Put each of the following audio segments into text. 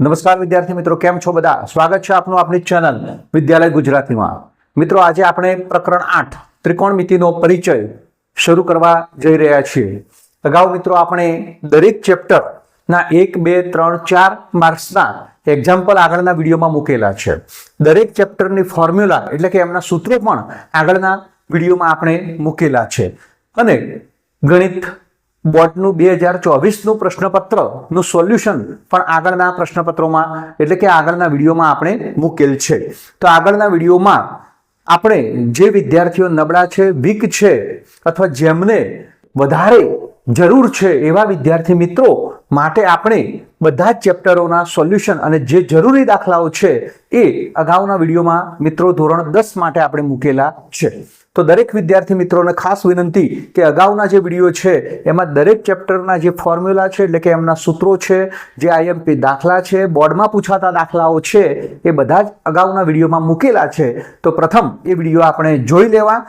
નમસ્કાર વિદ્યાર્થી મિત્રો, કેમ છો બધા? સ્વાગત છે આપનું આપણી ચેનલ વિદ્યાલય ગુજરાતીમાં. મિત્રો, આજે આપણે પ્રકરણ આઠ ત્રિકોણમિતિનો પરિચય શરૂ કરવા જઈ રહ્યા છીએ. અગાઉ મિત્રો, આપણે દરેક ચેપ્ટરના એક, બે, ત્રણ, ચાર માર્ક્સના એક્ઝામ્પલ આગળના વિડીયોમાં મૂકેલા છે. દરેક ચેપ્ટરની ફોર્મ્યુલા એટલે કે એમના સૂત્રો પણ આગળના વિડીયોમાં આપણે મૂકેલા છે. અને ગણિત બોર્ડનું બે હજાર ચોવીસનું પ્રશ્નપત્રનું સોલ્યુશન પણ આગળના પ્રશ્નપત્રોમાં, એટલે કે આગળના વિડીયોમાં આપણે મૂકેલ છે. તો આગળના વિડીયોમાં આપણે જે વિદ્યાર્થીઓ નબળા છે, વીક છે અથવા જેમને વધારે જરૂર છે એવા વિદ્યાર્થી મિત્રો માટે આપણે બધા જ ચેપ્ટરોના સોલ્યુશન અને જે જરૂરી દાખલાઓ છે એ અગાઉના વિડીયોમાં મિત્રો ધોરણ દસ માટે આપણે મૂકેલા છે. તો દરેક વિદ્યાર્થી મિત્રોને ખાસ વિનંતી કે અગાઉના જે વીડિયો છે, એમાં દરેક ચેપ્ટરના જે ફોર્મ્યુલા છે, એટલે કે એમના સૂત્રો છે, જે આઈએમપી દાખલા છે, બોર્ડમાં પૂછાતા દાખલાઓ છે, એ બધા જ અગાઉના વિડીયોમાં મૂકેલા છે. તો પ્રથમ એ વીડિયો આપણે જોઈ લેવા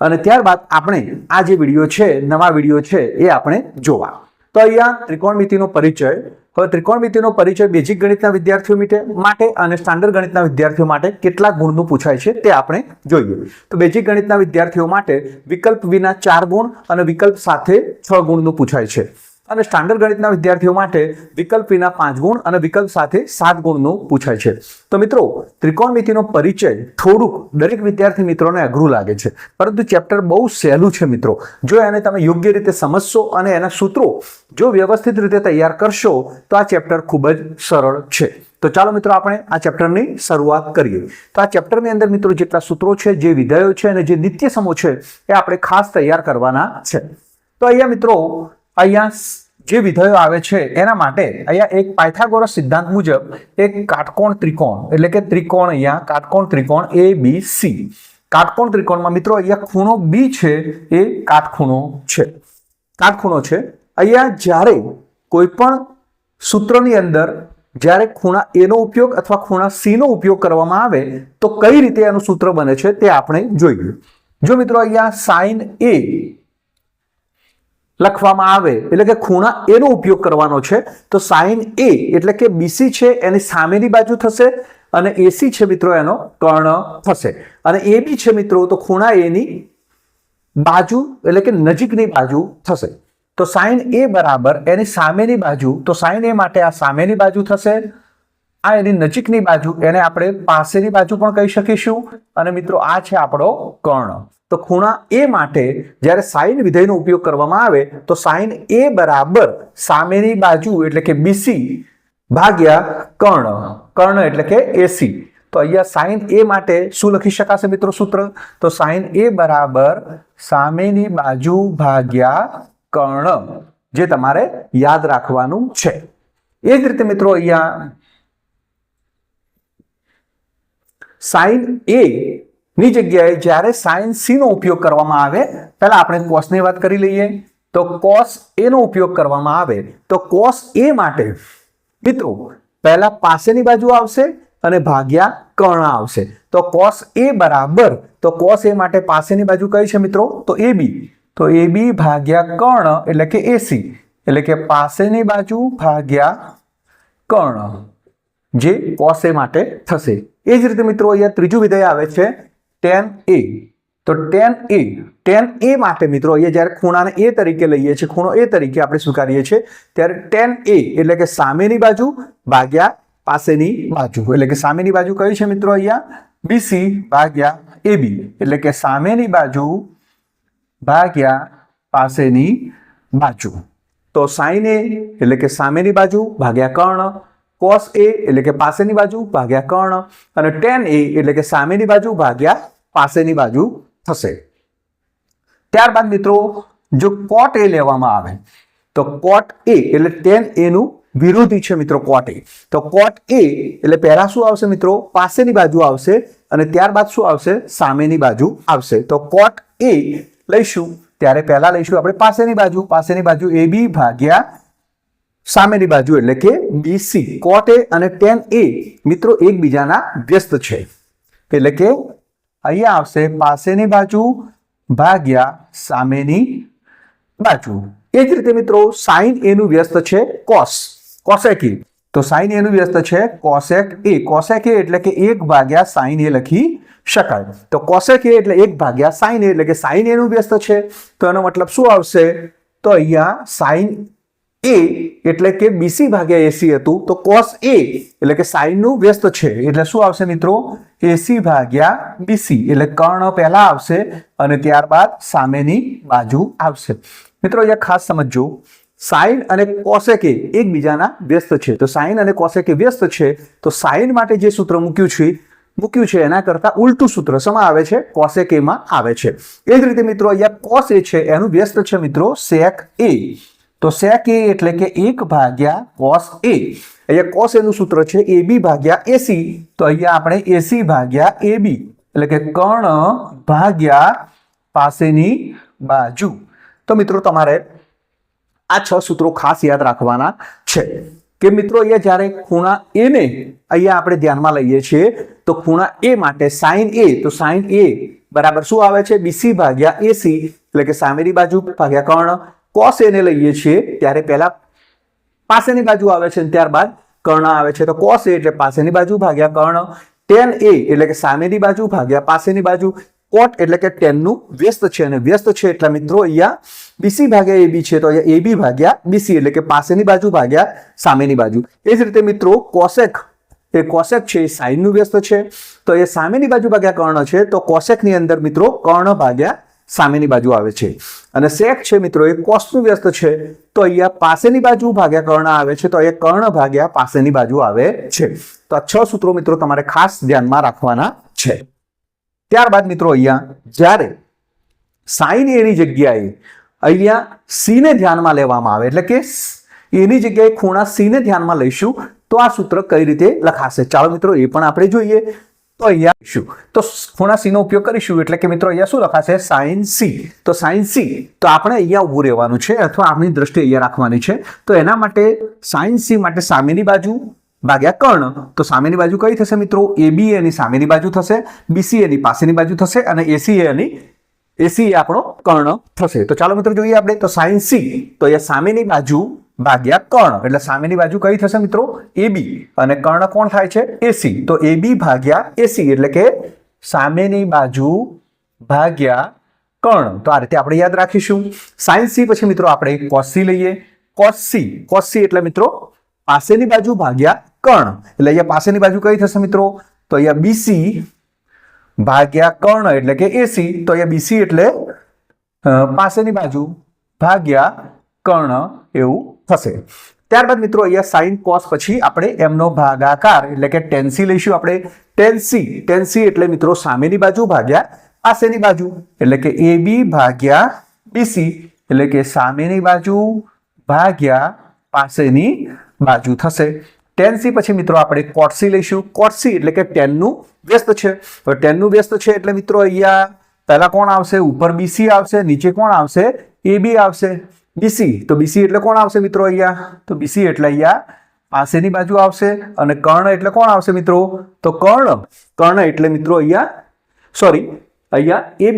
અને ત્યારબાદ આપણે આ જે વીડિયો છે, નવા વીડિયો છે, એ આપણે જોવા. તો અહીંયા ત્રિકોણમિતિનો પરિચય. હવે ત્રિકોણમિતિનો પરિચય બેઝિક ગણિતના વિદ્યાર્થીઓ માટે અને સ્ટાન્ડર્ડ ગણિતના વિદ્યાર્થીઓ માટે કેટલા ગુણનું પૂછાય છે તે આપણે જોઈએ. તો બેઝિક ગણિતના વિદ્યાર્થીઓ માટે વિકલ્પ વિના ચાર ગુણ અને વિકલ્પ સાથે છ ગુણનું પૂછાય છે. અને સ્ટાન્ડર્ડ ગણિતના વિદ્યાર્થીઓ માટે વિકલ્પ વિના પાંચ ગુણ અને વિકલ્પ સાથે સાત ગુણનું પૂછાય છે. તો મિત્રો ત્રિકોણમિતિનો પરિચય થોડુંક દરેક વિદ્યાર્થી મિત્રોને અઘરું લાગે છે. પરંતુ ચેપ્ટર બહુ સહેલું છે મિત્રો. જો એને તમે યોગ્ય રીતે સમજશો અને એના સૂત્રો જો વ્યવસ્થિત રીતે તૈયાર કરશો, તો આ ચેપ્ટર ખૂબ જ સરળ છે. તો ચાલો મિત્રો, આપણે આ ચેપ્ટરની શરૂઆત કરીએ. તો આ ચેપ્ટરની અંદર મિત્રો, જેટલા સૂત્રો છે, જે વિધેયો છે અને જે નિત્ય સમો છે, એ આપણે ખાસ તૈયાર કરવાના છે. તો અહીંયા મિત્રો અહીંયા જે વિધેયો આવે છે એના માટે અહીંયા એક પાયથાગોરસ સિદ્ધાંત મુજબ એક કાટકોણ ત્રિકોણ, એટલે કે ત્રિકોણ અહીંયા, કાટકોણ ત્રિકોણ એ બી સી કાટકોણ ત્રિકોણમાં મિત્રો અહીંયા ખૂણો બી છે, એ કાટખૂણો છે. કાટખૂણો છે. અહીંયા જ્યારે કોઈ પણ સૂત્રની અંદર જ્યારે ખૂણા એનો ઉપયોગ અથવા ખૂણા સીનો ઉપયોગ કરવામાં આવે, તો કઈ રીતે એનું સૂત્ર બને છે તે આપણે જોઈએ. જો મિત્રો અહીંયા સાઇન એ લખવામાં આવે, એટલે કે ખૂણા એનો ઉપયોગ કરવાનો છે. તો સાઇન એ એટલે કે બીસી છે, એની સામેની બાજુ થશે અને એસી છે મિત્રો એનો કર્ણ થશે. અને એ બી છે મિત્રો, તો ખૂણા એની બાજુ એટલે કે નજીકની બાજુ થશે. તો સાઇન એ બરાબર એની સામેની બાજુ, તો સાઇન એ માટે આ સામેની બાજુ થશે. આ એની નજીકની બાજુ, એને આપણે પાસેની બાજુ પણ કહી શકીશું. અને મિત્રો, આ છે આપણો કર્ણ. તો ખૂણા એ માટે જ્યારે સાઈન વિધેયનો ઉપયોગ કરવામાં આવે, તો સાઈન એ બરાબર સામેની બાજુ, એટલે કે બીસી ભાગ્યા કર્ણ. કર્ણ એટલે કે એસી તો અહીંયા સાઇન એ માટે શું લખી શકાશે મિત્રો સૂત્ર? તો સાઈન એ બરાબર સામેની બાજુ ભાગ્યા કર્ણ, જે તમારે યાદ રાખવાનું છે. એ જ રીતે મિત્રો અહીંયા સાઇન એ ની જગ્યાએ જ્યારે સાઇન સી નો ઉપયોગ કરવામાં આવે, પહેલા આપણે કોસની વાત કરી લઈએ. તો કોસ એ નો ઉપયોગ કરવામાં આવે. તો કોસ એ માટે, મિત્રો, પહેલા પાસેની બાજુ આવશે અને ભાગ્યા કર્ણ આવશે. તો કોસ એ બરાબર, તો કોસ એ માટે પાસેની બાજુ કઈ છે મિત્રો? તો એ બી તો એ બી ભાગ્યા કર્ણ, એટલે કે એસી એટલે કે પાસેની બાજુ ભાગ્યા કર્ણ, જે કોસ એ માટે થશે. એ જ રીતે મિત્રો અહીંયા ત્રીજું વિધેય આવે છે ટેન એ તો ટેન એ ટેન એ માટે મિત્રો અહીંયા જ્યારે ખૂણાને એ તરીકે લઈએ છીએ, ખૂણો એ તરીકે આપણે સ્વીકારીએ છીએ, ત્યારે ટેન એ એટલે કે સામેની બાજુ ભાગ્યા પાસેની બાજુ. એટલે કે સામેની બાજુ કઈ છે મિત્રો અહીંયા? બીસી ભાગ્યા એ બી એટલે કે સામેની બાજુ ભાગ્યા પાસેની બાજુ. તો સાઈને એટલે કે સામેની બાજુ ભાગ્યા કર્ણ કોસ એ એટલે કે પાસેની બાજુ ભાગ્યા કર્ણ અને ટેન એ એટલે કે સામેની બાજુ ભાગ્યા પાસેની બાજુ થશે. ત્યારબાદ મિત્રો, જો કોટ એ લેવામાં આવે, તો કોટ એ એટલે ટેન એનું વિરોધી છે મિત્રો કોટ એ તો કોટ એ એટલે પહેલા શું આવશે મિત્રો? પાસેની બાજુ આવશે અને ત્યારબાદ શું આવશે? સામેની બાજુ આવશે. તો કોટ એ લઈશું. ત્યારે પહેલા લઈશું આપણે પાસેની બાજુ. પાસેની બાજુ એ બી ભાગ્યા સામેની બાજુ એટલે કે બીસી કોટ એ અને ટેન એ મિત્રો એકબીજાના વ્યસ્ત છે. એટલે કે અહીંયા આવશે પાસેની બાજુ ભાગ્યા સામેની બાજુ. એ જ રીતે મિત્રો સાઇન એનું વ્યસ્ત છે કોસ કોસેકી તો સાઈન એનું વ્યસ્ત છે કોસેક એ કોસેક એ એટલે કે એક ભાગ્યા સાઈન એ લખી શકાય. તો કોસેક એ એટલે એક ભાગ્યા સાઈન એ એટલે કે સાઈન એનું વ્યસ્ત છે. તો એનો મતલબ શું આવશે? તો અહીંયા સાઈન એ એટલે કે બીસી ભાગ્યા એસી હતું, તો કોસ એ એટલે કે સાઈનનું વ્યસ્ત છે. એટલે શું આવશે મિત્રો? એસી ભાગ્યા બીસી એટલે કર્ણ પહેલા આવશે અને ત્યારબાદ સામેની બાજુ આવશે. મિત્રો અહીંયા ખાસ સમજજો. સાઈન અને કોસેકે એકબીજાના વ્યસ્ત છે. તો સાઈન અને કોસેકે વ્યસ્ત છે, તો સાઈન માટે જે સૂત્ર મૂક્યું છે મૂક્યું છે એના કરતા ઉલટું સૂત્ર સમા આવે છે? કોસેકેમાં આવે છે. એ જ રીતે મિત્રો, અહીંયા કોસ એ છે, એનું વ્યસ્ત છે મિત્રો સેક એ તો સેક એ એટલે કે એક ભાગ્યા કોસ એ અહીંયા કોસ એનું સૂત્ર છે એ બી ભાગ્યા એસી તો અહીંયા આપણે એસી ભાગ્યા એ બી એટલે કે કર્ણ ભાગ્યા પાસેની બાજુ. તો મિત્રો તમારે આ છ સૂત્રો ખાસ યાદ રાખવાના છે. કે મિત્રો અહીંયા જ્યારે ખૂણા એ ને અહીંયા આપણે ધ્યાનમાં લઈએ છીએ, તો ખૂણા એ માટે સાઈન એ તો સાઈન એ બરાબર શું આવે છે? બીસી ભાગ્યા એસી એટલે કે સામેની બાજુ ભાગ્યા કર્ણ કોસ એને લઈએ છીએ, ત્યારે પહેલાં પાસેની બાજુ આવે છે અને ત્યારબાદ કર્ણ આવે છે. તો કોસ એટલે પાસેની બાજુ ભાગ્યા કર્ણ, ટેન એ એટલે કે સામેની બાજુ ભાગ્યા પાસેની બાજુ. કોટ એટલે કે ટેનનું વ્યસ્ત છે અને વ્યસ્ત છે એટલે મિત્રો અહીંયા બીસી ભાગ્યા એબી છે, તો અહીંયા એબી ભાગ્યા બીસી એટલે કે પાસેની બાજુ ભાગ્યા સામેની બાજુ. એ જ રીતે મિત્રો કોસેક, એ કોસેક છે એ સાઈનનું વ્યસ્ત છે. તો એ સામેની બાજુ ભાગ્યા કર્ણ છે, તો કોસેકની અંદર મિત્રો કર્ણ ભાગ્યા સામેની બાજુ આવે છે. અને સેક છે મિત્રો, એ કોસનું વ્યસ્ત છે, તો અહીંયા પાસેની બાજુ ભાગ્યા કર્ણ આવે છે, તો અહીંયા કર્ણ ભાગ્યા પાસેની બાજુ આવે છે. તો આ છ સૂત્રો મિત્રો તમારે ખાસ ધ્યાનમાં રાખવાના છે. ત્યારબાદ મિત્રો અહીંયા જ્યારે સાઈન એની જગ્યાએ અહીંયા સીને ધ્યાનમાં લેવામાં આવે, એટલે કે એની જગ્યાએ ખૂણા સીને ધ્યાનમાં લઈશું, તો આ સૂત્ર કઈ રીતે લખાશે? ચાલો મિત્રો, એ પણ આપણે જોઈએ. તો અહીંયા શું તો ખૂણા સીનો ઉપયોગ કરીશું. એટલે કે મિત્રો અહીંયા શું લખાશે? સાઇન સી તો સાઇન સી તો આપણે અહીંયા ઊભું રહેવાનું છે અથવા આપણી દ્રષ્ટિ અહીંયા રાખવાની છે. તો એના માટે સાઇન સી માટે સામેની બાજુ ભાગ્યા કર્ણ. તો સામેની બાજુ કઈ થશે મિત્રો? એબી એની સામેની બાજુ થશે. બીસી એની પાસેની બાજુ થશે અને એસી એની એ આપણો કર્ણ થશે. તો ચાલો મિત્રો જોઈએ આપણે. તો સાઇન સી તો અહીંયા સામેની બાજુ ભાગ્યા કર્ણ. એટલે સામેની બાજુ કઈ થશે મિત્રો? એબી અને કર્ણ કોણ થાય છે? એસી તો એબી ભાગ્યા એસી એટલે કે સામેની બાજુ ભાગ્યા કર્ણ. તો આ રીતે આપણે યાદ રાખીશું. સાઇન સી પછી મિત્રો આપણે કોસી લઈએ. કોસી કોસી એટલે મિત્રો પાસેની બાજુ ભાગ્યા કર્ણ. એટલે અહીંયા પાસેની બાજુ કઈ થશે મિત્રો? તો અહીંયા બીસી ભાગ્યા કર્ણ એટલે કે એસી તો અહીંયા બીસી એટલે પાસેની બાજુ ભાગ્યા કર્ણ એવું થશે. ત્યારબાદ મિત્રો, અહીંયા સાઈન કોસ પછી આપણે એમનો ભાગાકાર એટલે કે ટેન્સી લઈશું આપણે. ટેન્સી ટેન્સી એટલે મિત્રો સામેની બાજુ ભાગ્યા પાસેની બાજુ, એટલે કે એ બી ભાગ્યા બીસી એટલે કે સામેની બાજુ ભાગ્યા પાસેની બાજુ થશે. ટેનસી પછી મિત્રો આપણે કોટસી લઈશું. કોટસી એટલે કે ટેનનું વ્યસ્ત છે. હવે ટેનનું વ્યસ્ત છે એટલે મિત્રો અહીંયા પહેલા કોણ આવશે? ઉપર બીસી આવશે, નીચે કોણ આવશે? એ આવશે. બીસી તો બીસી એટલે કોણ આવશે મિત્રો અહીંયા? તો બીસી એટલે અહીંયા પાસેની બાજુ આવશે અને કર્ણ એટલે કોણ આવશે મિત્રો? તો કર્ણ. કર્ણ એટલે મિત્રો અહીંયા સોરી અહીંયા એ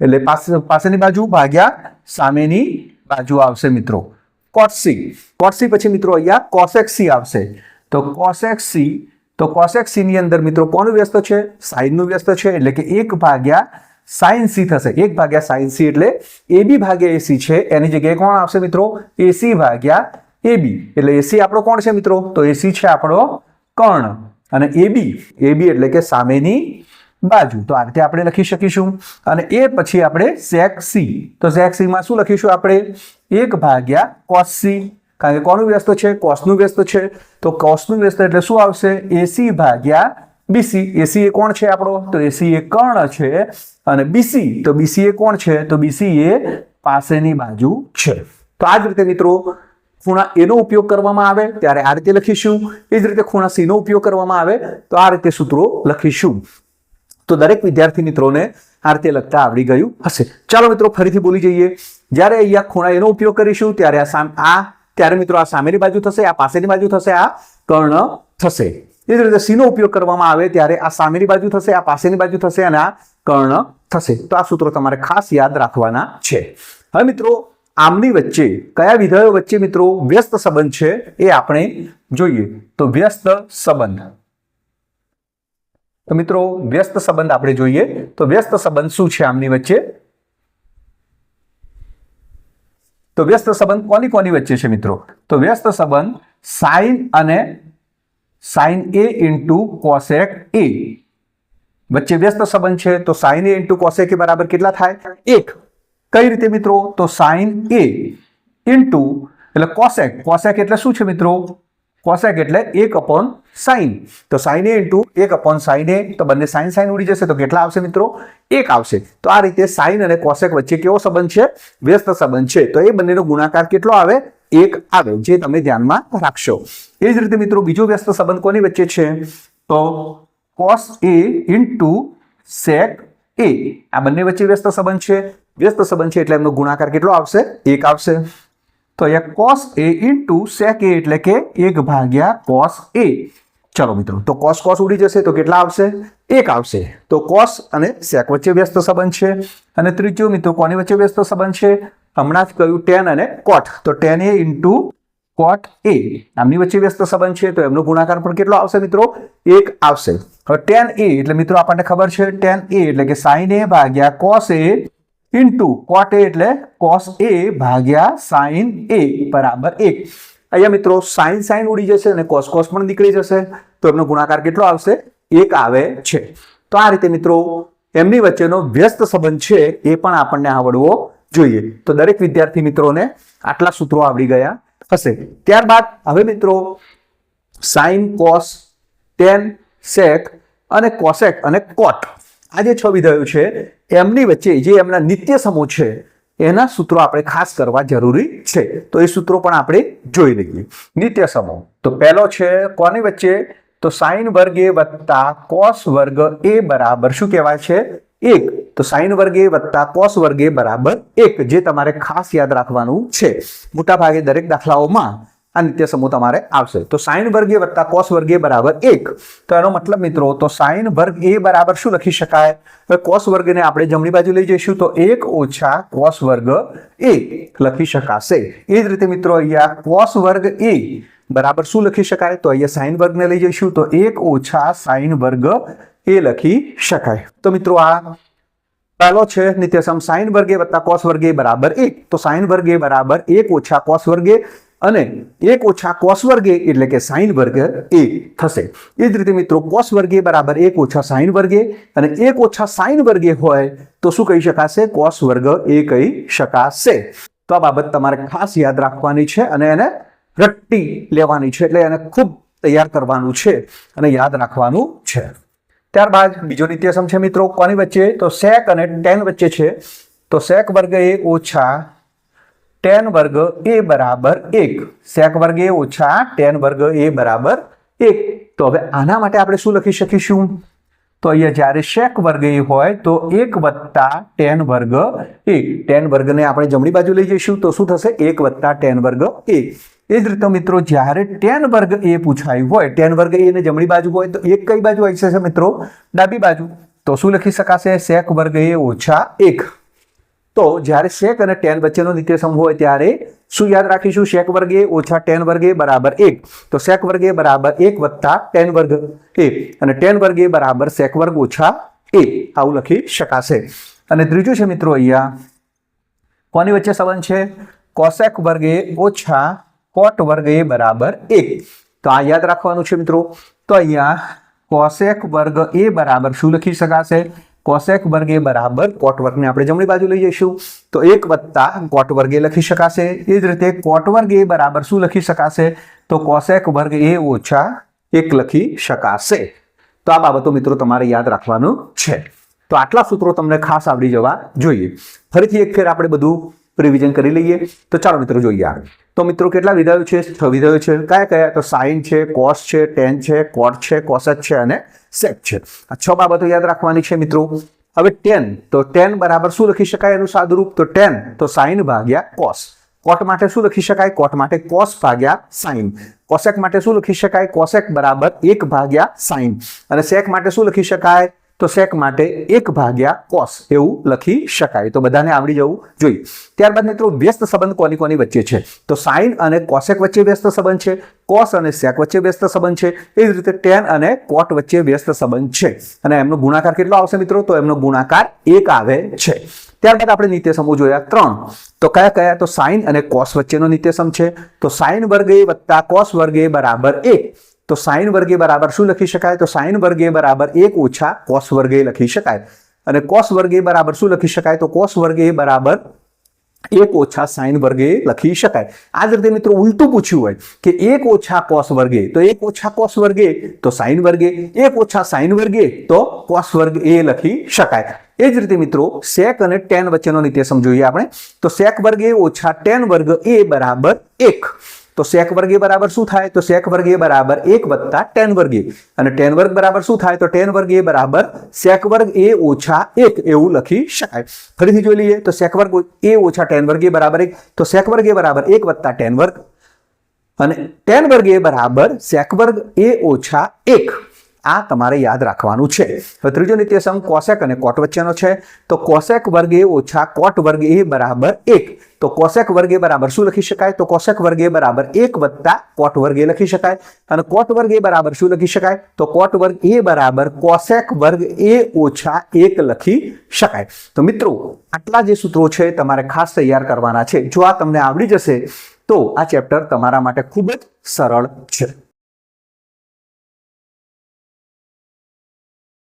એટલે પાસે, પાસેની બાજુ ભાગ્યા સામેની બાજુ આવશે મિત્રો. કોટસી કોટસી પછી મિત્રો અહીંયા કોસેક્સી આવશે. તો કોસેક્સી તો કોસેક્સી ની અંદર મિત્રો કોનું વ્યસ્ત છે? સાઈનનું વ્યસ્ત છે. એટલે કે એક ભાગ્યા સાઇન સી થશે. એક ભાગ્યા સાઇન સી એટલે એબી ભાગ્યા એસી છે. એની જગ્યાએ કોણ આવશે મિત્રો? એસી ભાગ્યા એબી એટલે એસી આપણો કોણ છે મિત્રો? તો એસી છે આપણો કર્ણ. અને એબી એબી એટલે કે સામેની બાજુ. તો આ રીતે આપણે લખી શકીશું. અને એ પછી આપણે સેક સી તો સેક સીમાં શું લખીશું આપણે? એક ભાગ્યા કોસ સી કારણ કે કોનું વ્યસ્ત છે? કોસનું વ્યસ્ત છે. તો કોસનું વ્યસ્ત એટલે શું આવશે? એસી ભાગ્યા બીસી એસી એ કોણ છે આપણો? તો એસી એ કર્ણ છે. અને બીસી તો બીસી એ કોણ છે? તો બીસી એ પાસેની બાજુ છે. તો આ જ રીતે મિત્રો, ખૂણા એનો ઉપયોગ કરવામાં આવે. ત્યારે આ રીતે લખીશું. એ જ રીતે ખૂણા સીનો ઉપયોગ કરવામાં આવે. તો આ રીતે સૂત્રો લખીશું. તો દરેક વિદ્યાર્થી મિત્રોને આ રીતે લખતા આવડી ગયું હશે. ચાલો મિત્રો, ફરીથી બોલી જઈએ. જ્યારે અહીંયા ખૂણા એનો ઉપયોગ કરીશું, ત્યારે આ આ, ત્યારે મિત્રો આ સામેની બાજુ થશે, આ પાસેની બાજુ થશે, આ કર્ણ થશે. એ જ રીતે સીનો ઉપયોગ કરવામાં આવે ત્યારે આ સામેની બાજુ થશે, આ પાસેની બાજુ થશે અને આ કર્ણ થશે. તો આ સૂત્રો તમારે ખાસ યાદ રાખવાના છે. હવે મિત્રો, આમની વચ્ચે કયા વિધેયો વચ્ચે મિત્રો વ્યસ્ત સંબંધ છે એ આપણે જોઈએ. તો વ્યસ્ત સંબંધ. તો મિત્રો, વ્યસ્ત સંબંધ આપણે જોઈએ. તો વ્યસ્ત સંબંધ શું છે આમની વચ્ચે? તો વ્યસ્ત સંબંધ કોની કોની વચ્ચે છે મિત્રો? તો વ્યસ્ત સંબંધ સાઇન અને sine A into cosec A. વચ્ચે વ્યસ્ત સંબંધ છે, તો sine A into cosec A બરાબર કેટલા થાય? એક. કઈ રીતે મિત્રો? તો સાઇન એ ઇન્ટુ એટલે કોસેક. કોસેક એટલે શું છે મિત્રો? કોસેક એટલે એક અપોન સાઇન તો સાઇન એ ઇન્ટુ એક અપોન સાઇન એ, તો બંને સાઇન સાઇન ઉડી જશે. તો કેટલા આવશે મિત્રો? એક આવશે. તો આ રીતે સાઇન અને કોસેક વચ્ચે કેવો સંબંધ છે? વ્યસ્ત સંબંધ છે. તો એ બંનેનો ગુણાકાર કેટલો આવે? એક આવે, જે તમે ધ્યાનમાં રાખશો. એ જ રીતે મિત્રો, બીજો વ્યસ્ત સંબંધ કોની વચ્ચે છે? તો કોસ એ ઇન્ટુ સેક એ આ બંને વચ્ચે વ્યસ્ત સંબંધ છે. વ્યસ્ત સંબંધ છે એટલે એમનો ગુણાકાર કેટલો આવશે? એક આવશે. તો અહીંયા કોસ એ ઇન્ટુ સેક એ એટલે કે એક ભાગ્યા કોસ એ ચલો મિત્રો, તો કોસ કોસ ઉડી જશે તો કેટલા આવશે? એક આવશે. તો કોસ અને સેક વચ્ચે વ્યસ્ત સંબંધ છે. અને ત્રીજો મિત્રો, કોની વચ્ચે વ્યસ્ત સંબંધ છે? હમણાં જ કહ્યું ટેન અને કોટ તો ટેન એ ઇન્ટુ કોટ એ આમની વચ્ચે વ્યસ્ત સંબંધ છે, તો એમનો ગુણાકાર પણ કેટલો આવશે મિત્રો? એક આવશે. હવે ટેન એ એટલે મિત્રો આપણને ખબર છે ટેન એ એટલે કે સાઈન એ ભાગ્યા કોસ એ ઇન્ટુ કોટ એ એટલે કોસ એ ભાગ્યા સાઇન એ બરાબર એક. અહીંયા મિત્રો સાઇન સાઇન ઉડી જશે અને કોસ કોસ પણ નીકળી જશે. તો એમનો ગુણાકાર કેટલો આવશે? એક આવે છે. તો આ રીતે મિત્રો એમની વચ્ચેનો વ્યસ્ત સંબંધ છે એ પણ આપણને આવડવો જોઈએ. તો દરેક વિદ્યાર્થી મિત્રોને આટલા સૂત્રો આવડી ગયા હશે. ત્યારબાદ હવે મિત્રો સાઇન કોસ ટેન સેક અને કોસેક અને કોટ આ જે છ વિધેયો છે, એમની વચ્ચે જે એમના નિત્ય સમૂહ છે, એના સૂત્રો આપણે ખાસ કરવા જરૂરી છે. તો એ સૂત્રો પણ આપણે જોઈ લઈએ. નિત્ય સમૂહ. તો પહેલો છે, કોની વચ્ચે? તો સાઈન વર્ગ એ વત્તા કોસ વર્ગ એ બરાબર શું કહેવાય છે? એક. તો સાઈન વર્ગ એ વત્તા કોસ વર્ગ બરાબર એક, જે તમારે ખાસ યાદ રાખવાનું છે. મોટા ભાગે દરેક દાખલાઓમાં આ નિત્ય સમૂહ તમારે આવશે તો સાઈન વર્ગ વત્તા કોસ વર્ગ બરાબર એક તો એનો મતલબ મિત્રો તો સાઈન વર્ગ એ બરાબર શું લખી શકાય કોસ વર્ગને આપણે જમણી બાજુ લઈ જઈશું તો એક ઓછા કોસ વર્ગ એ લખી શકાશે એ જ રીતે મિત્રો અહીંયા કોસ વર્ગ એ બરાબર શું લખી શકાય તો અહીંયા સાઈન વર્ગને લઈ જઈશું તો એક ઓછા સાઈન વર્ગ એ લખી શકાય તો મિત્રો આ પહેલો છે નિત્યસમ સાઈન વર્ગે વત્તા કોસ વર્ગે બરાબર એક તો સાઈન વર્ગે બરાબર એક ઓછા કોસ વર્ગે અને એક ઓછા કોસ એટલે કે સાઈન વર્ગ એ થશે. એ જ રીતે મિત્રો કોસ વર્ગે બરાબર એક ઓછા સાઈન વર્ગે અને એક ઓછા સાઈન વર્ગે હોય તો શું કહી શકાશે? કોસ વર્ગ એ કહી શકાશે. તો આ બાબત તમારે ખાસ યાદ રાખવાની છે અને એને રટ્ટી લેવાની છે એટલે એને ખૂબ તૈયાર કરવાનું છે અને યાદ રાખવાનું છે. ત્યારબાદ બીજો નિત્યસમ છે મિત્રો, કોની વચ્ચે? તો સેક અને ટેન વચ્ચે છે. તો સેક વર્ગ એ ઓછા ટેન વર્ગ એ બરાબર એક. સેક વર્ગ એ ઓછા ટેન વર્ગ એ બરાબર એક. તો હવે આના માટે આપણે શું લખી શકીશું? તો અહીંયા જ્યારે શેક વર્ગ એ હોય તો એક વત્તા ટેન વર્ગ એ ટેન વર્ગને આપણે જમણી બાજુ લઈ જઈશું તો શું થશે? એક વત્તા ટેન વર્ગ એ એ જ રીતે મિત્રો, જ્યારે ટેન વર્ગ એ પૂછાયું હોય ટેન વર્ગ એને જમણી બાજુ હોય તો એક કઈ બાજુ આવી જશે મિત્રો? ડાબી બાજુ. તો શું લખી શકાશે? શેક વર્ગ એ ઓછા એક. તો જ્યારે શેક અને ટેન વચ્ચેનો નિત્યસમ હોય ત્યારે શું યાદ રાખીશું? શેક વર્ગે ઓછા ટેન વર્ગે બરાબર એક. તો શેક વર્ગે બરાબર એક વત્તા ટેન વર્ગ એ અને ટેન વર્ગે બરાબર શેક વર્ગ ઓછા એ. આવું લખી શકાશે. અને ત્રીજું છે મિત્રો અહીંયા, કોની વચ્ચે સંબંધ છે? કોસેક વર્ગે ઓછા કોટ વર્ગે બરાબર એક. તો આ યાદ રાખવાનું છે મિત્રો. તો અહીંયા કોસેક વર્ગ એ બરાબર શું લખી શકાશે? કોસેક વર્ગે બરાબર કોટ વર્ગને આપણે જમણી બાજુ લઈ જઈશું. તો એક વત્તા કોટ વર્ગે લખી શકાશે. એ જ રીતે કોટ વર્ગ બરાબર શું લખી શકાશે? તો કોસેક વર્ગ એ ઓછા એક લખી શકાશે. તો આ બાબતો મિત્રો તમારે યાદ રાખવાનું છે. તો આટલા સૂત્રો તમને ખાસ આવડી જવા જોઈએ. ફરીથી એક ફેર આપણે બધું રિવિઝન કરી લઈએ. તો ચાલો મિત્રો જોઈએ આગળ. તો મિત્રો કેટલા વિધાયો છે? છ વિધાયો છે. કયા કયા? તો સાઇન છે કોસ છે ટેન છે કોટ છે કોસેક છે અને સેક છે. આ છ બાબતો યાદ રાખવાની છે મિત્રો. હવે ટેન તો ટેન બરાબર શું લખી શકાય એનું સાદુરૂપ? તો ટેન તો સાઇન ભાગ્યા કોસ કોટ માટે શું લખી શકાય? કોટ માટે કોસ ભાગ્યા સાઇન કોસેક માટે શું લખી શકાય? કોસેક બરાબર એક ભાગ્યા સાઇન અને સેક માટે શું લખી શકાય? તો સેક માટે એક ભાગ્યા કોસ એવું લખી શકાય. તો બધાને આવડી જવું જોઈએ. ત્યારબાદ મિત્રો, વ્યસ્ત સંબંધ કોની કોની વચ્ચે છે? તો સાઇન અને કોસેક વચ્ચે વ્યસ્ત સંબંધ છે. કોસ અને સેક વચ્ચે વ્યસ્ત સંબંધ છે. એ જ રીતે ટેન અને કોટ વચ્ચે વ્યસ્ત સંબંધ છે. અને એમનો ગુણાકાર કેટલો આવશે મિત્રો? તો એમનો ગુણાકાર એક આવે છે. ત્યારબાદ આપણે નિત્યસમો જોયા ત્રણ. તો કયા કયા? તો સાઇન અને કોસ વચ્ચેનો નિત્યસમ છે. તો સાઇન વર્ગ વત્તા કોસ વર્ગ બરાબર એક. તો સાઈન વર્ગે બરાબર શું લખી શકાય? તો સાઇન વર્ગે બરાબર એક ઓછા કોસ વર્ગે લખી શકાય. અને કોસ વર્ગે બરાબર શું લખી શકાય? તો કોસ વર્ગે બરાબર એક ઓછા સાઇન વર્ગે લખી શકાય. આ જ રીતે મિત્રો ઉલટું પૂછ્યું હોય કે એક ઓછા કોસ વર્ગે, તો એક ઓછા કોસ વર્ગે, તો સાઇન વર્ગે, એક ઓછા સાઇન વર્ગે, તો કોસ વર્ગ એ લખી શકાય. એ જ રીતે મિત્રો સેક અને ટેન વચ્ચેનો નીતિ સમજોઈએ આપણે. તો સેક વર્ગ ઓછા ટેન વર્ગ એ બરાબર એક. તો સેક વર્ગ બરાબર શું થાય? તો સેક વર્ગ બરાબર એક વત્તા ટેન વર્ગીય. અને ટેન વર્ગ બરાબર શું થાય? તો ટેન વર્ગીય બરાબર સેક વર્ગ એ ઓછા એક એવું લખી શકાય. ફરીથી જોઈ લઈએ. તો સેક વર્ગ એ ઓછા ટેન વર્ગીય બરાબર એક. તો સેક વર્ગ બરાબર એક વત્તા ટેન વર્ગ. અને ટેન વર્ગ બરાબર સેક વર્ગ એ ઓછા એક. આ તમારે યાદ રાખવાનું છે. ત્રીજો નિત્યસંગ કોસેક અને કોટ વચ્ચેનો છે. તો કોસેક વર્ગ એ ઓછા કોટ વર્ગ એ બરાબર એક. તો કોસેક વર્ગ બરાબર શું લખી શકાય? તો કોસેક વર્ગ બરાબર એક વત્તા કોટ વર્ગ લખી શકાય. અને કોટ વર્ગ એ બરાબર શું લખી શકાય? તો કોટ વર્ગ એ બરાબર કોસેક વર્ગ એ ઓછા એક લખી શકાય. તો મિત્રો, આટલા જે સૂત્રો છે તમારે ખાસ તૈયાર કરવાના છે. જો આ તમને આવડી જશે, તો આ ચેપ્ટર તમારા માટે ખૂબ જ સરળ છે.